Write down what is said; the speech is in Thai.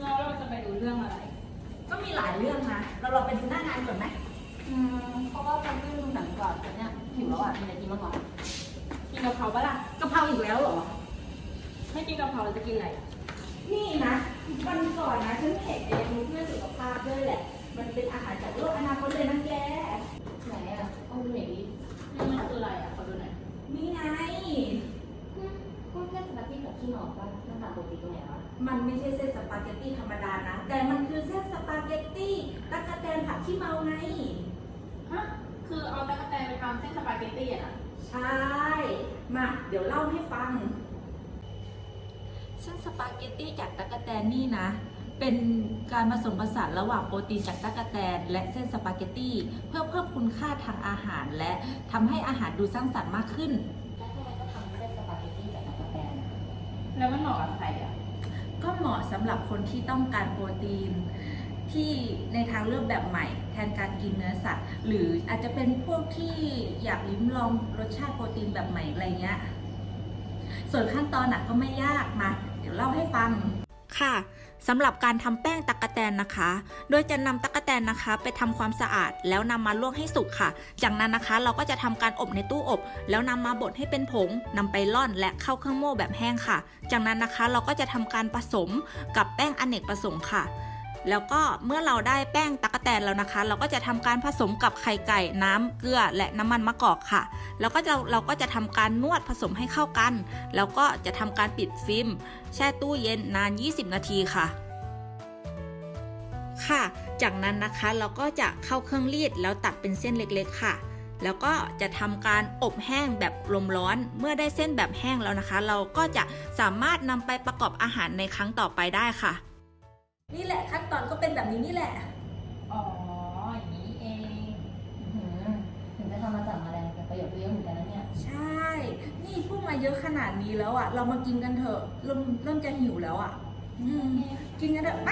แล้เราจะไปดูเรื่องอะไร ก็มีหลายเรื่องนะ เราเราไปดูหน้างานก่อนไหมอืมเพราะว่าคนที่ดูหนังก่อนตอเนี่ยหิวแล้วอะมีอะไรกินบ้างก่อกินกะเพราปะล่ะกะเพราอีกแล้วเหรอ ไม่กินกะเพราเราจะกินอะไร นี่นะวันก่อนนะฉันเห็นเองเพื่อนาลปกติตรงไหนวะมันไม่ใช่เส้นสปาเกตตี้ธรรมดานะ แต่มันคือเส้นสปาเกตตี้ตะกะแตนผัดขี้เมาไง ฮะ คือเอาตะกั่วแตนไปทำเส้นสปาเกตตี้อะนะใช่ มาเดี๋ยวเล่าให้ฟัง เส้นสปาเกตตี้จากตะกะแตนนี่นะ เป็นการผสมผสานระหว่างโปรตีนจากตะกะแตน และเส้นสปาเกตตี้เพื่อเพิ่มคุณค่าทางอาหารและทำให้อาหารดูสร้างสรรค์มากขึ้น แล้วมันเหมาะกับใครอะ ก็เหมาะสำหรับคนที่ต้องการโปรตีน ที่ในทางเลือกแบบใหม่ แทนการกินเนื้อสัตว์ หรืออาจจะเป็นพวกที่อยากลิ้มลองรสชาติโปรตีนแบบใหม่อะไรเงี้ย ส่วนขั้นตอนน่ะก็ไม่ยากมา เดี๋ยวเล่าให้ฟังค่ะ สำหรับการทำแป้งตักกะแตนนะคะ โดยจะนำตักกะแตนนะคะ ไปทำความสะอาด แล้วนำมาลวกให้สุกค่ะ จากนั้นนะคะเราก็จะทำการอบในตู้อบ แล้วนำมาบดให้เป็นผงนำไปร่อนและเข้าเครื่องโม่แบบแห้งค่ะ จากนั้นนะคะเราก็จะทำการผสมกับแป้งอเนกประสงค์ค่ะ แล้วก็เมื่อเราได้แป้งตักะแตนแล้วนะคะ เราก็จะทำการผสมกับไข่ไก่น้ำเกลือและน้ำมันมะกอกค่ะ แล้วก็เราเราก็จะทำการนวดผสมให้เข้ากัน แล้วก็จะทำการปิดฟิล์มแช่ตู้เย็นนาน 20 นาทีค่ะค่ะ จากนั้นนะคะเราก็จะเข้าเครื่องรีดแล้วตัดเป็นเส้นเล็กๆค่ะ แล้วก็จะทำการอบแห้งแบบลมร้อน เมื่อได้เส้นแบบแห้งแล้วนะคะ เราก็จะสามารถนำไปประกอบอาหารในครั้งต่อไปได้ค่ะ นี่แหละขั้นตอนก็เป็นแบบนี้นี่แหละ อ๋อ อย่างนี้เองอื้อหือถึงจะทำมาจากแมลงแต่ประโยชน์เยอะเหมือนกันนะเนี่ย ใช่ นี่พูดมาเยอะขนาดนี้แล้วอะ เรามากินกันเถอะ เริ่มเริ่มจะหิวแล้วอะ อืม กินกันเถอะไป